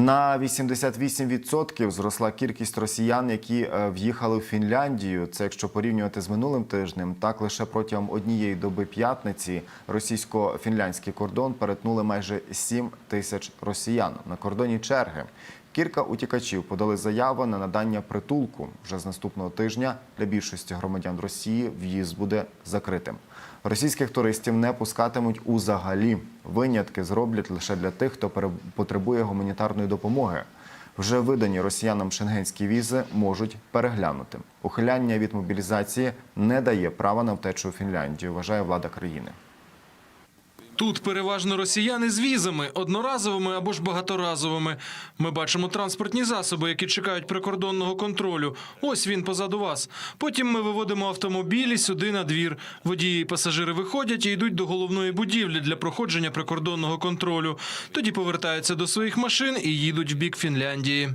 На 88% зросла кількість росіян, які е, в'їхали в Фінляндію. Це якщо порівнювати з минулим тижнем, так лише протягом однієї доби п'ятниці російсько-фінляндський кордон перетнули майже 7 тисяч росіян. На кордоні черги. Кілька утікачів подали заяву на надання притулку. Вже з наступного тижня для більшості громадян Росії в'їзд буде закритим. Російських туристів не пускатимуть узагалі. Винятки зроблять лише для тих, хто потребує гуманітарної допомоги. Вже видані росіянам шенгенські візи можуть переглянути. Ухиляння від мобілізації не дає права на втечу у Фінляндію, вважає влада країни. Тут переважно росіяни з візами, одноразовими або ж багаторазовими. Ми бачимо транспортні засоби, які чекають прикордонного контролю. Ось він позаду вас. Потім ми виводимо автомобілі сюди на двір. Водії і пасажири виходять і йдуть до головної будівлі для проходження прикордонного контролю. Тоді повертаються до своїх машин і їдуть в бік Фінляндії.